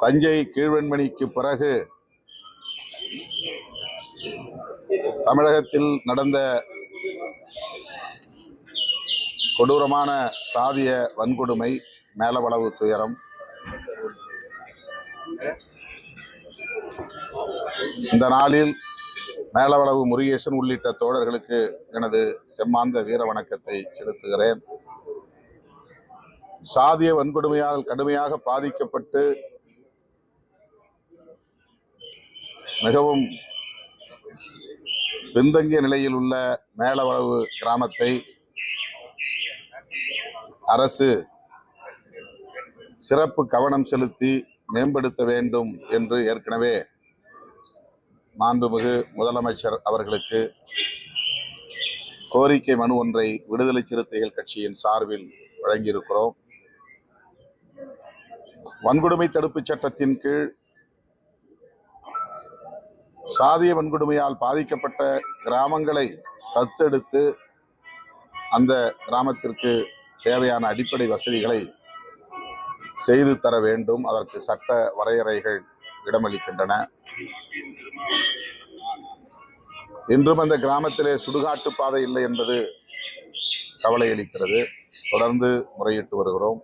தஞ்சை கீழ்வெண்மணிக்கு பிறகு தமிழகத்தில் நடந்த கொடூரமான சாதிய வன்கொடுமை மேலவளவு துயரம் இந்த நாளில் மேலவளவு முருகேசன் உள்ளிட்ட தோழர்களுக்கு எனது செம்மாந்த வீர வணக்கத்தை செலுத்துகிறேன். சாதிய வன்கொடுமையால் கடுமையாக பாதிக்கப்பட்டு மிகவும் பின்தங்கிய நிலையில் உள்ள மேலவளவு கிராமத்தை அரசு சிறப்பு கவனம் செலுத்தி மேம்படுத்த வேண்டும் என்று ஏற்கனவே மாண்புமிகு முதலமைச்சர் அவர்களுக்கு கோரிக்கை மனு ஒன்றை விடுதலை சிறுத்தைகள் கட்சியின் சார்பில் வழங்கியிருக்கிறோம். வன்கொடுமை தடுப்புச் சட்டத்தின் கீழ் சாதிய வன்கொடுமையால் பாதிக்கப்பட்ட கிராமங்களை தத்தெடுத்து அந்த கிராமத்திற்கு தேவையான அடிப்படை வசதிகளை செய்து தர வேண்டும். அதற்கு சட்ட வரையறைகள் இடமளிக்கின்றன. இன்றும் அந்த கிராமத்திலே சுடுகாட்டு பாதை இல்லை என்பது கவலை அளிக்கிறது தொடர்ந்து முறையிட்டு வருகிறோம்.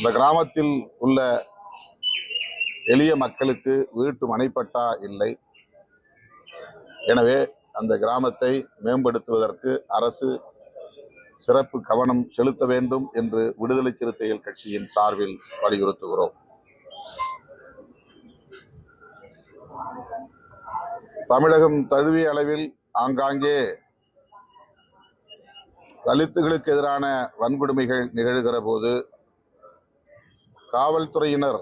அந்த கிராமத்தில் உள்ள எளிய மக்களுக்கு வீட்டு மனைப்பட்டா இல்லை. எனவே அந்த கிராமத்தை மேம்படுத்துவதற்கு அரசு சிறப்பு கவனம் செலுத்த வேண்டும் என்று விடுதலை சிறுத்தைகள் கட்சியின் சார்பில் வலியுறுத்துகிறோம். தமிழகம் தழுவிய அளவில் ஆங்காங்கே தலித்துகளுக்கு எதிரான வன்கொடுமைகள் நிகழ்கிற போது காவல்துறையினர்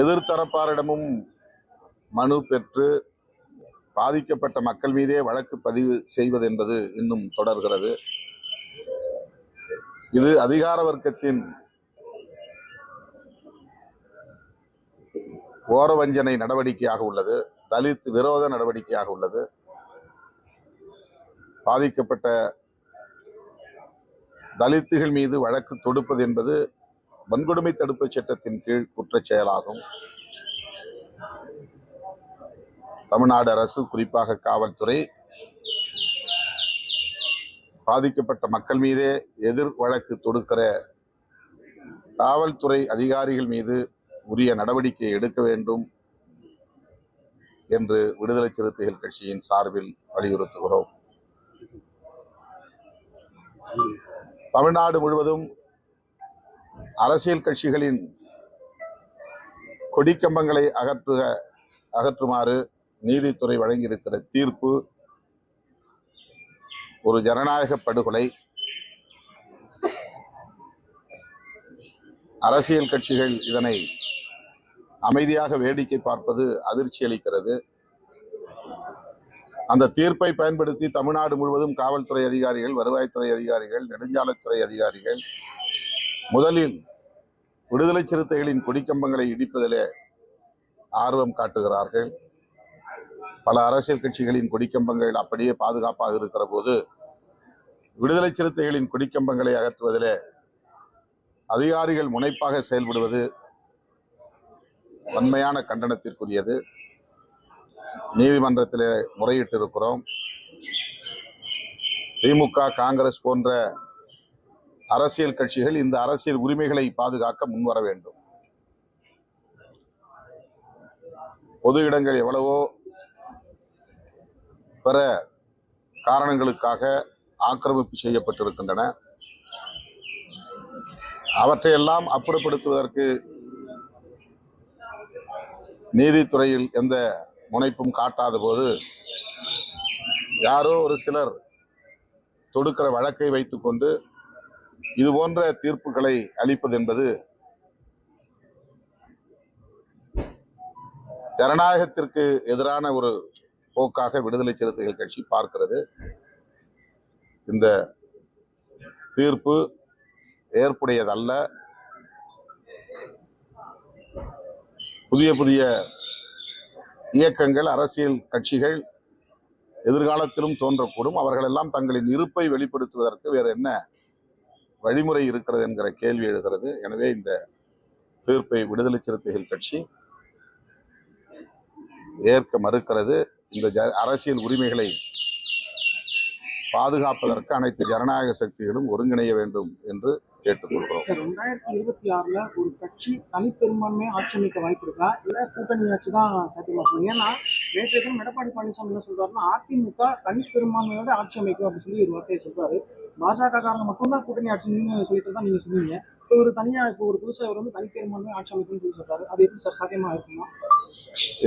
எதிர்த்தரப்பாரிடமும் மனு பெற்று பாதிக்கப்பட்ட மக்கள் மீதே வழக்கு பதிவு செய்வது என்பது இன்னும் தொடர்கிறது. இது அதிகார வர்க்கத்தின் ஓரவஞ்சனை நடவடிக்கையாக உள்ளது. தலித் விரோத நடவடிக்கையாக உள்ளது. பாதிக்கப்பட்ட தலித்துகள் மீது வழக்கு தொடுப்பது என்பது வன்கொடுமை தடுப்புச் சட்டத்தின் கீழ் குற்றச் செயலாகும். தமிழ்நாடு அரசு குறிப்பாக காவல்துறை பாதிக்கப்பட்ட மக்கள் மீதே எதிர் வழக்கு தொடுக்கிற காவல்துறை அதிகாரிகள் மீது உரிய நடவடிக்கை எடுக்க வேண்டும் என்று விடுதலை சிறுத்தைகள் கட்சியின் சார்பில் வலியுறுத்துகிறோம். தமிழ்நாடு முழுவதும் அரசியல் கட்சிகளின் கொடிக்கம்பங்களை அகற்றுக அகற்றுமாறு நீதித்துறை வழங்கியிருக்கிற தீர்ப்பு ஒரு ஜனநாயக படுகொலை. அரசியல் கட்சிகள் இதனை அமைதியாக வேடிக்கை பார்ப்பது அதிர்ச்சி அளிக்கிறது அந்த தீர்ப்பை பயன்படுத்தி தமிழ்நாடு முழுவதும் காவல்துறை அதிகாரிகள் வருவாய்த்துறை அதிகாரிகள் நெடுஞ்சாலைத்துறை அதிகாரிகள் முதலில் விடுதலை சிறுத்தைகளின் கொடிக்கம்பங்களை இடிப்பதிலே ஆர்வம் காட்டுகிறார்கள். பல அரசியல் கட்சிகளின் கொடிக்கம்பங்கள் அப்படியே பாதுகாப்பாக இருக்கிற போது விடுதலை சிறுத்தைகளின் கொடிக்கம்பங்களை அகற்றுவதிலே அதிகாரிகள் முனைப்பாக செயல்படுவது வன்மையான கண்டனத்திற்குரியது. நீதிமன்றத்தில் முறையிட்டு இருக்கிறோம் திமுக காங்கிரஸ் போன்ற அரசியல் கட்சிகள் இந்த அரசியல் உரிமைகளை பாதுகாக்க முன்வர வேண்டும். பொது இடங்கள் எவ்வளவோ பிற காரணங்களுக்காக ஆக்கிரமிப்பு செய்யப்பட்டிருக்கின்றன. அவற்றையெல்லாம் அப்புறப்படுத்துவதற்கு நீதித்துறையில் எந்த முனைப்பும் காட்டாத போது யாரோ ஒரு சிலர் தொடுக்கிற வழக்கை வைத்துக்கொண்டு இது போன்ற தீர்ப்புகளை அளிப்பது என்பது ஜனநாயகத்திற்கு எதிரான ஒரு போக்காக விடுதலை சிறுத்தைகள் கட்சி பார்க்கிறது. இந்த தீர்ப்பு ஏற்புடையதல்ல. புதிய புதிய இயக்கங்கள் அரசியல் கட்சிகள் எதிர்காலத்திலும் தோன்றக்கூடும். அவர்களெல்லாம் தங்களின் இருப்பை வெளிப்படுத்துவதற்கு வேறு என்ன வழிமுறை இருக்கிறது என்கிற கேள்வி எழுகிறது. எனவே இந்த தீர்ப்பை விடுதலை சிறுத்தைகள் கட்சி ஏற்க மறுக்கிறது. இந்த ஜ அரசியல் உரிமைகளை பாதுகாப்பதற்கு அனைத்து ஜனநாயக சக்திகளும் ஒருங்கிணைய வேண்டும் என்று கேட்டுக்கொள்கிறோம். சார் ரெண்டாயிரத்தி இருபத்தி ஆறுல ஒரு கட்சி தனிப்பெரும்பான்மையை ஆட்சி அமைக்க வாய்ப்பு இருக்கா இல்ல கூட்டணி ஆட்சி தான் சாத்தியமாகும் ஏன்னா நேற்று தினம் எடப்பாடி பழனிசாமி என்ன சொல்றாருன்னா அதிமுக தனிப்பெரும்பான்மையோட ஆட்சி அமைக்கும் அப்படின்னு சொல்லி ஒரு வார்த்தையை சொல்றாரு. பாஜக காரங்க மட்டும்தான் கூட்டணி ஆட்சின்னு சொல்லிட்டு தான் நீங்க சொன்னீங்க. ஒரு தனியா இப்போ ஒரு புதுசாக வந்து தனிப்பெரும்பான்மை ஆட்சி அமைக்கணும்னு சொல்லி சொல்றாரு. அது எப்படி சார் சாத்தியமா இருக்குமா?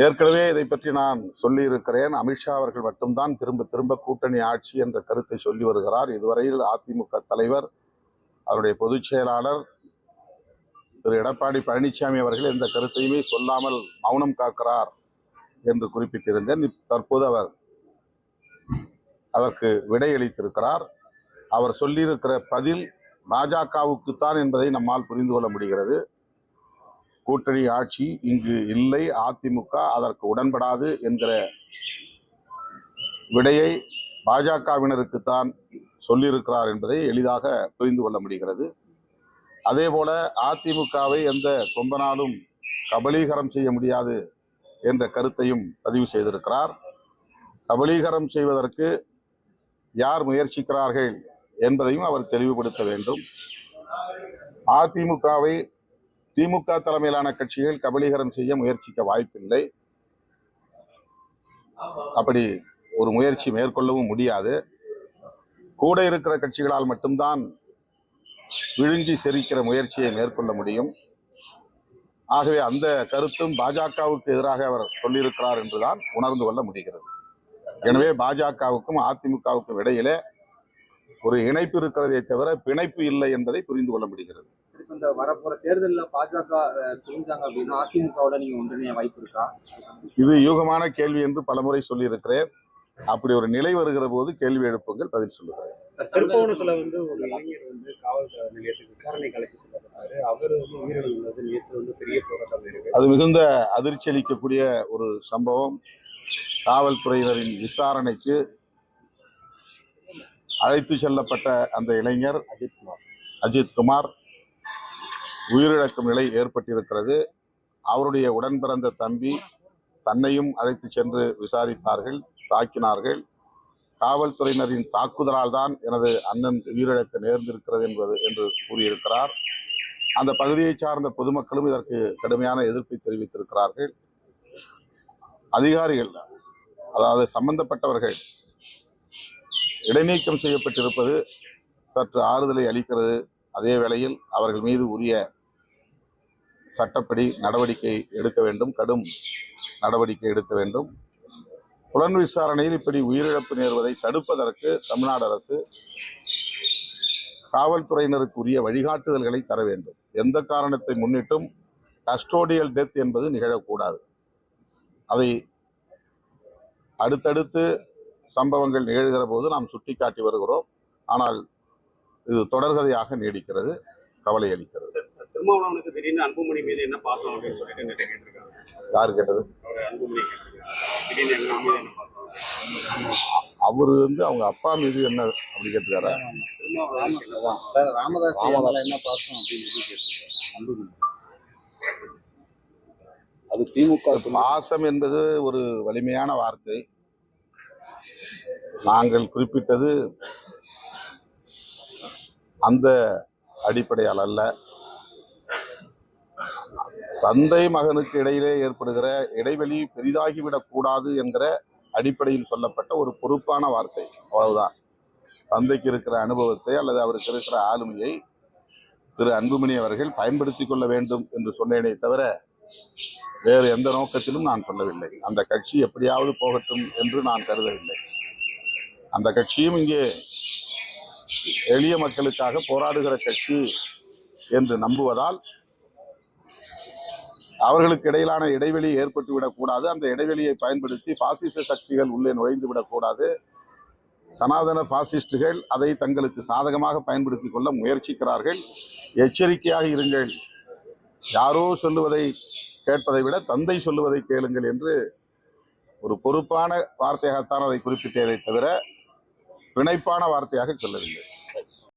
ஏற்கனவே இதை பற்றி நான் சொல்லியிருக்கிறேன். அமித்ஷா அவர்கள் மட்டும்தான் திரும்ப திரும்ப கூட்டணி ஆட்சி என்ற கருத்தை சொல்லி வருகிறார். இதுவரையில் அதிமுக தலைவர் அவருடைய பொதுச் செயலாளர் திரு எடப்பாடி பழனிசாமி அவர்கள் எந்த கருத்தையுமே சொல்லாமல் மௌனம் காக்கிறார் என்று குறிப்பிட்டிருந்தேன். தற்போது அவர் அதற்கு விடையளித்திருக்கிறார். அவர் சொல்லியிருக்கிற பதில் பாஜகவுக்குத்தான் என்பதை நம்மால் புரிந்து கொள்ள முடிகிறது. கூட்டணி ஆட்சி இங்கு இல்லை. அதிமுக அதற்கு உடன்படாது என்கிற விடையை பாஜகவினருக்குத்தான் சொல்லியிருக்கிறார் என்பதை எளிதாக புரிந்து கொள்ள முடிகிறது. அதே போல அதிமுகவை எந்த கொம்பனாலும் கபலீகரம் செய்ய முடியாது என்ற கருத்தையும் பதிவு செய்திருக்கிறார். கபலீகரம் செய்வதற்கு யார் முயற்சிக்கிறார்கள் என்பதையும் அவர் தெளிவுபடுத்த வேண்டும். அதிமுகவை திமுக தலைமையிலான கட்சிகள் கபலீகரம் செய்ய முயற்சிக்க வாய்ப்பில்லை. அப்படி ஒரு முயற்சி மேற்கொள்ளவும் முடியாது. கூட இருக்கிற கட்சிகளால் மட்டும்தான் விழுங்கி செரிக்கிற முயற்சியை மேற்கொள்ள முடியும். ஆகவே அந்த கருத்தும் பாஜகவுக்கு எதிராக அவர் சொல்லியிருக்கிறார் என்றுதான் உணர்ந்து கொள்ள முடிகிறது. எனவே பாஜகவுக்கும் அதிமுகவுக்கும் இடையிலே ஒரு இணைப்பு இருக்கிறதே தவிர பிணைப்பு இல்லை என்பதை புரிந்து கொள்ள முடிகிறது. இந்த வரப்போற தேர்தல்ல பாஜக துணிஞ்சாங்க அப்படின்னா அதிமுகவோட நீங்க ஒன்றிணைய வாய்ப்பு இருக்கா? இது யூகமான கேள்வி என்று பலமுறை சொல்லியிருக்கிறேன். அப்படி ஒரு நிலை வருகிற போது கேள்வி எழுப்புங்கள் பதில் சொல்லுகிறேன் திருப்பவனத்துல வந்து ஒரு இளைஞர் வந்து காவல் நிலையத்துக்கு விசாரணை கலைக்கு செல்லப்பட்டாரு. அவர் வந்து உயிரிழந்தது நேற்று வந்து பெரிய போராட்டம் இருக்கு. அது மிகுந்த அதிர்ச்சி அளிக்கக்கூடிய ஒரு சம்பவம். காவல்துறையினரின் விசாரணைக்கு அழைத்து செல்லப்பட்ட அந்த இளைஞர் அஜித்குமார் அஜித்குமார் உயிரிழக்கும் நிலை ஏற்பட்டிருக்கிறது. அவருடைய உடன் பிறந்த தம்பி தன்னையும் அழைத்து சென்று விசாரித்தார்கள் தாக்கினார்கள். காவல்துறையினரின் தாக்குதலால் தான் எனது அண்ணன் உயிரிழக்க நேர்ந்திருக்கிறது என்பது என்று கூறியிருக்கிறார். அந்த பகுதியை சார்ந்த பொதுமக்களும் இதற்கு கடுமையான எதிர்ப்பை தெரிவித்திருக்கிறார்கள். அதிகாரிகள் அதாவது சம்பந்தப்பட்டவர்கள் இடைநீக்கம் செய்யப்பட்டிருப்பது சற்று ஆறுதலை அளிக்கிறது. அதே வேளையில் அவர்கள் மீது உரிய சட்டப்படி நடவடிக்கை எடுக்க வேண்டும். கடும் நடவடிக்கை எடுக்க வேண்டும். புலன் விசாரணையில் இப்படி உயிரிழப்பு நேர்வதை தடுப்பதற்கு தமிழ்நாடு அரசு காவல்துறையினருக்கு உரிய வழிகாட்டுதல்களை தர வேண்டும். எந்த காரணத்தை முன்னிட்டும் கஸ்டோடியல் டெத் என்பது நிகழக்கூடாது. அதை அடுத்தடுத்து சம்பவங்கள் நிகழ்கிற போது நாம் சுட்டிக்காட்டி வருகிறோம். ஆனால் இது தொடர்கதையாக நீடிக்கிறது கவலை அளிக்கிறது. திருமாவளவனுக்கு திடீர்னு அன்புமணி மீது என்ன பாசம் அப்படின்னு சொல்லிட்டு கேட்டிருக்காங்க? யார் கேட்டது? அவர் அன்புமணி கேட்டிருக்காரு. அவரு வந்து அவங்க அப்பா மீது என்ன அப்படி கேட்டுக்காரா திருமாவளவன் ராமதாஸ் என்ன பாசம் அப்படின்னு கேட்டிருக்காரு. அது திமுக பாசம் என்பது ஒரு வலிமையான வார்த்தை. நாங்கள் குறிப்பிட்டது அந்த அடிப்படையால் அல்ல. தந்தை மகனுக்கு இடையிலே ஏற்படுகிற இடைவெளி பெரிதாகிவிடக் கூடாது என்கிற அடிப்படையில் சொல்லப்பட்ட ஒரு பொறுப்பான வார்த்தை. அவ்வளவுதான். தந்தைக்கு இருக்கிற அனுபவத்தை அல்லது அவருக்கு இருக்கிற ஆளுமையை திரு அன்புமணி அவர்கள் பயன்படுத்தி கொள்ள வேண்டும் என்று சொன்னேனே தவிர வேறு எந்த நோக்கத்திலும் நான் சொல்லவில்லை. அந்த கட்சி எப்படியாவது போகட்டும் என்று நான் கருதவில்லை. அந்த கட்சியும் இங்கே எளிய மக்களுக்காக போராடுகிற கட்சி என்று நம்புவதால் அவர்களுக்கு இடையிலான இடைவெளி ஏற்பட்டு விடக்கூடாது. அந்த இடைவெளியை பயன்படுத்தி பாசிச சக்திகள் உள்ளே நுழைந்து விடக்கூடாது. சனாதன பாசிஸ்டுகள் அதை தங்களுக்கு சாதகமாக பயன்படுத்தி கொள்ள முயற்சிக்கிறார்கள். எச்சரிக்கையாக இருங்கள். யாரோ சொல்லுவதை கேட்பதை விட தந்தை சொல்லுவதை கேளுங்கள் என்று ஒரு பொறுப்பான வார்த்தையாகத்தான் அதை குறிப்பிட்டதை தவிர பிணைப்பான வார்த்தையாக சொல்லவில்லை.